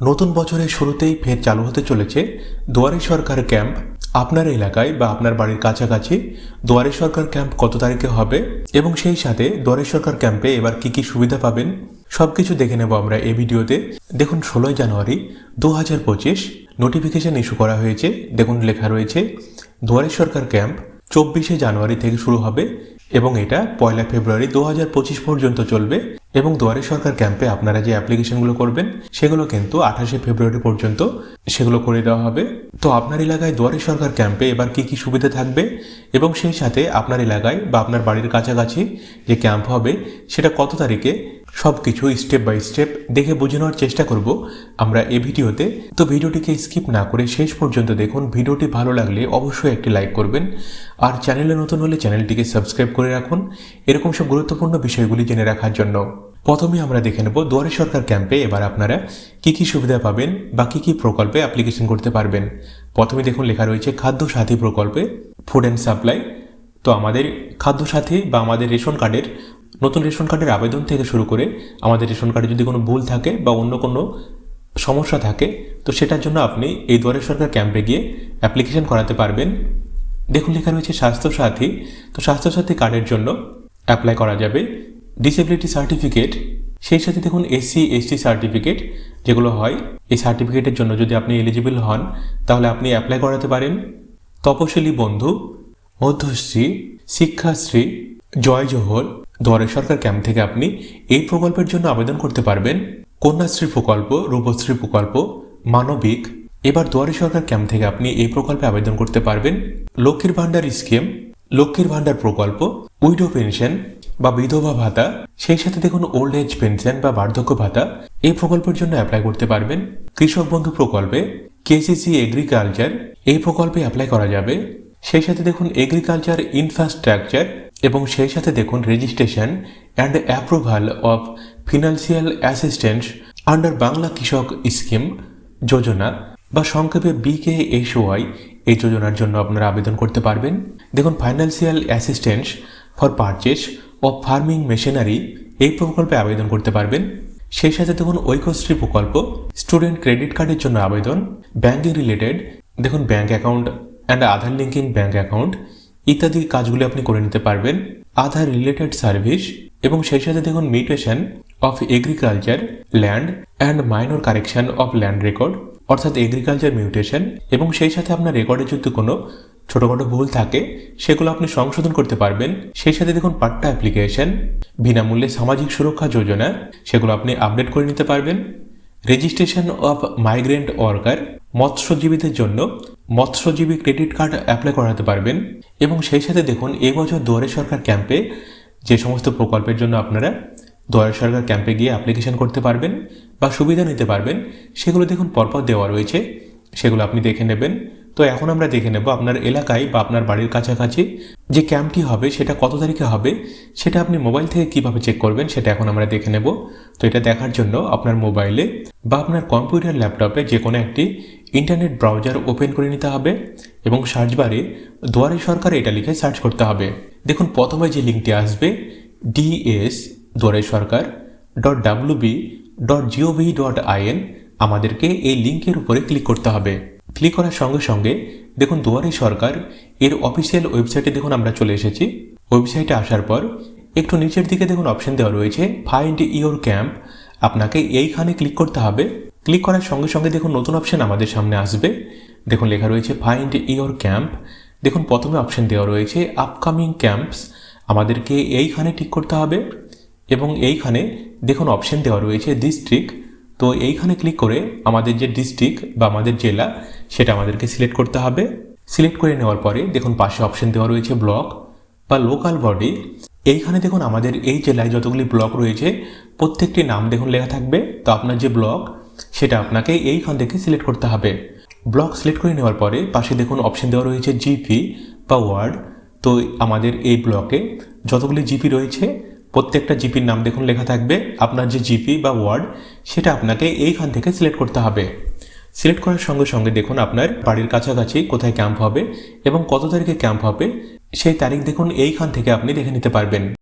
নতুন বছরের শুরুতেই ফের চালু হতে চলেছে দুয়ারে সরকার ক্যাম্প। আপনার এলাকায় বা আপনার বাড়ির কাছাকাছি দুয়ারে সরকার ক্যাম্প কত তারিখে হবে এবং সেই সাথে দুয়ারে সরকার ক্যাম্পে এবার কি কি সুবিধা পাবেন সবকিছু দেখে নেব আমরা এই ভিডিওতে। দেখুন, ষোলোই জানুয়ারি দু হাজার পঁচিশ নোটিফিকেশন ইস্যু করা হয়েছে। দেখুন, লেখা রয়েছে, দুয়ারে সরকার ক্যাম্প চব্বিশে জানুয়ারি থেকে শুরু হবে এবং এটা পয়লা ফেব্রুয়ারি দু পঁচিশ পর্যন্ত চলবে। এবং দুয়ারে সরকার ক্যাম্পে আপনারা যে অ্যাপ্লিকেশনগুলো করবেন, সেগুলো কিন্তু আঠাশে ফেব্রুয়ারি পর্যন্ত সেগুলো করে দেওয়া হবে। তো আপনার এলাকায় দুয়ারে সরকার ক্যাম্পে এবার কি কি সুবিধা থাকবে এবং সেই সাথে আপনার এলাকায় বা আপনার বাড়ির কাছাকাছি যে ক্যাম্প হবে, সেটা কত তারিখে সব কিছু স্টেপ বাই স্টেপ দেখে বুঝে নেওয়ার চেষ্টা করব আমরা এই ভিডিওতে। তো ভিডিওটিকে স্কিপ না করে শেষ পর্যন্ত দেখুন। ভিডিওটি ভালো লাগলে অবশ্যই একটি লাইক করবেন। আর চ্যানেলে নতুন হলে চ্যানেলটিকে সাবস্ক্রাইব করে রাখুন। এরকম সব গুরুত্বপূর্ণ বিষয়গুলি জেনে রাখার জন্য। প্রথমে আমরা দেখে নেব দুয়ারে সরকার ক্যাম্পে এবার আপনারা কি কি সুবিধা পাবেন বা কি কি প্রকল্পে অ্যাপ্লিকেশন করতে পারবেন। প্রথমে দেখুন লেখা রয়েছে খাদ্য সাথী প্রকল্পে ফুড অ্যান্ড সাপ্লাই তো আমাদের খাদ্য সাথী বা আমাদের রেশন কার্ডের নতুন রেশন কার্ডের আবেদন থেকে শুরু করে আমাদের রেশন কার্ডে যদি কোনো ভুল থাকে বা অন্য কোনো সমস্যা থাকে, তো সেটার জন্য আপনি এই দুয়ারে সরকার ক্যাম্পে গিয়ে অ্যাপ্লিকেশন করাতে পারবেন। দেখুন, লেখা রয়েছে স্বাস্থ্যসাথী। তো স্বাস্থ্যসাথী কার্ডের জন্য অ্যাপ্লাই করা যাবে। ডিসেবিলিটি সার্টিফিকেট, সেই সাথে দেখুন এসসি এসটি সার্টিফিকেট, যেগুলো হয়, এই সার্টিফিকেটের জন্য যদি আপনি এলিজিবল হন, তাহলে আপনি অ্যাপ্লাই করাতে পারেন। তপশিলি বন্ধু, মধ্যশ্রী, শিক্ষাশ্রী জয় জোহর দুয়ারে সরকার ক্যাম্প থেকে আপনি এই প্রকল্পের জন্য আবেদন করতে পারবেন। কন্যাশ্রী প্রকল্প, রূপশ্রী প্রকল্প, মানবিক, এবার দুয়ারে সরকার ক্যাম্প থেকে আপনি এই প্রকল্পে আবেদন করতে পারবেন। লক্ষ্মীর ভাণ্ডার স্কিম, লক্ষ্মীর ভাণ্ডার প্রকল্প, উইডো পেনশন বা বিধবা ভাতা, সেই সাথে দেখুন ওল্ড এজ পেনশন বা বার্ধক্য ভাতা, এই প্রকল্পের জন্য অ্যাপ্লাই করতে পারবেন। কৃষক বন্ধু প্রকল্পে, কেসিসি এগ্রিকালচার, এই প্রকল্পে অ্যাপ্লাই করা যাবে। সেই সাথে দেখুন এগ্রিকালচার ইনফ্রাস্ট্রাকচার এবং সেই সাথে দেখুন registration and approval of financial assistance under Bangla Krishak scheme যোজনা বা সংক্ষেপে বিকে এসওয়াই এই যোজনার জন্য আপনারা আবেদন করতে পারবেন। দেখুন financial assistance for purchase of farming machinery এই প্রকল্পে আবেদন করতে পারবেন। সেই সাথে দেখুন, ঐক্যশ্রী প্রকল্প স্টুডেন্ট ক্রেডিট কার্ডের জন্য আবেদন ব্যাঙ্কিং রিলেটেড দেখুন bank account and Aadhaar linking bank account ইত্যাদি কাজগুলি আপনি করে নিতে পারবেন। আধার রিলেটেড সার্ভিস এবং সেই সাথে দেখুন mutation of agriculture land and minor correction of land record অর্থাৎ এগ্রিকালচার মিউটেশন এবং সেই সাথে আপনার রেকর্ডে যদি কোনো ছোটোখাটো ভুল থাকে, সেগুলো আপনি সংশোধন করতে পারবেন। সেই সাথে দেখুন পাট্টা অ্যাপ্লিকেশন বিনামূল্যে সামাজিক সুরক্ষা যোজনা, সেগুলো আপনি আপডেট করে নিতে পারবেন। রেজিস্ট্রেশন অফ মাইগ্রেন্ট ওয়ার্কার মৎস্যজীবীদের জন্য মৎস্যজীবী ক্রেডিট কার্ড অ্যাপ্লাই করাতে পারবেন এবং সেই সাথে দেখুন এবছর দুয়ারে সরকার ক্যাম্পে যে সমস্ত প্রকল্পের জন্য আপনারা দুয়ারে সরকার ক্যাম্পে গিয়ে অ্যাপ্লিকেশন করতে পারবেন বা সুবিধা নিতে পারবেন, সেগুলো দেখুন পরপর দেওয়া রয়েছে, সেগুলো আপনি দেখে নেবেন। তো এখন আমরা দেখে নেব আপনার এলাকায় বা আপনার বাড়ির কাছাকাছি যে ক্যাম্পটি হবে, সেটা কত তারিখে হবে, সেটা আপনি মোবাইল থেকে কীভাবে চেক করবেন, সেটা এখন আমরা দেখে নেব। তো এটা দেখার জন্য আপনার মোবাইলে বা আপনার কম্পিউটার ল্যাপটপে যে কোনো একটি ইন্টারনেট ব্রাউজার ওপেন করে নিতে হবে এবং সার্চ বারে দুয়ারে সরকার এটা লিখে সার্চ করতে হবে। দেখুন, প্রথমে যে লিঙ্কটি আসবে DS Duare Sarkar dot WB dot GOV dot IN আমাদেরকে এই লিঙ্কের উপরে ক্লিক করতে হবে। ক্লিক করার সঙ্গে সঙ্গে দেখুন, দুয়ারে সরকার এর অফিসিয়াল ওয়েবসাইটে দেখুন আমরা চলে এসেছি। ওয়েবসাইটে আসার পর একটু নিচের দিকে দেখুন, অপশন দেওয়া রয়েছে ফাইন্ড ইওর ক্যাম্প আপনাকে এইখানে ক্লিক করতে হবে। ক্লিক করার সঙ্গে সঙ্গে দেখুন নতুন অপশন আমাদের সামনে আসবে। দেখুন লেখা রয়েছে ফাইন্ড ইওর ক্যাম্প দেখুন প্রথমে অপশন দেওয়া রয়েছে আপকামিং ক্যাম্পস আমাদেরকে এইখানে ঠিক করতে হবে এবং এইখানে দেখুন অপশন দেওয়া রয়েছে ডিস্ট্রিক্ট তো এইখানে ক্লিক করে আমাদের যে ডিস্ট্রিক্ট বা আমাদের জেলা, সেটা আমাদেরকে সিলেক্ট করতে হবে। সিলেক্ট করে নেওয়ার পরে দেখুন পাশে অপশন দেওয়া রয়েছে ব্লক বা লোকাল বডি এইখানে দেখুন আমাদের এই জেলায় যতগুলি ব্লক রয়েছে, প্রত্যেকটি নাম দেখুন লেখা থাকবে। তো আপনার যে ব্লক সেটা আপনাকে এইখান থেকে সিলেক্ট করতে হবে। ব্লক সিলেক্ট করে নেওয়ার পরে পাশে দেখুন অপশন দেওয়া রয়েছে জিপি বা ওয়ার্ড তো আমাদের এই ব্লকে যতগুলি জিপি রয়েছে, প্রত্যেকটা জিপির নাম দেখুন লেখা থাকবে। আপনার যে জিপি বা ওয়ার্ড সেটা আপনাকে এইখান থেকে সিলেক্ট করতে হবে। সিলেক্ট করার সঙ্গে সঙ্গে দেখুন আপনার বাড়ির কাছাকাছি কোথায় ক্যাম্প হবে এবং কত তারিখে ক্যাম্প হবে, সেই তারিখ দেখুন এইখান থেকে আপনি দেখে নিতে পারবেন।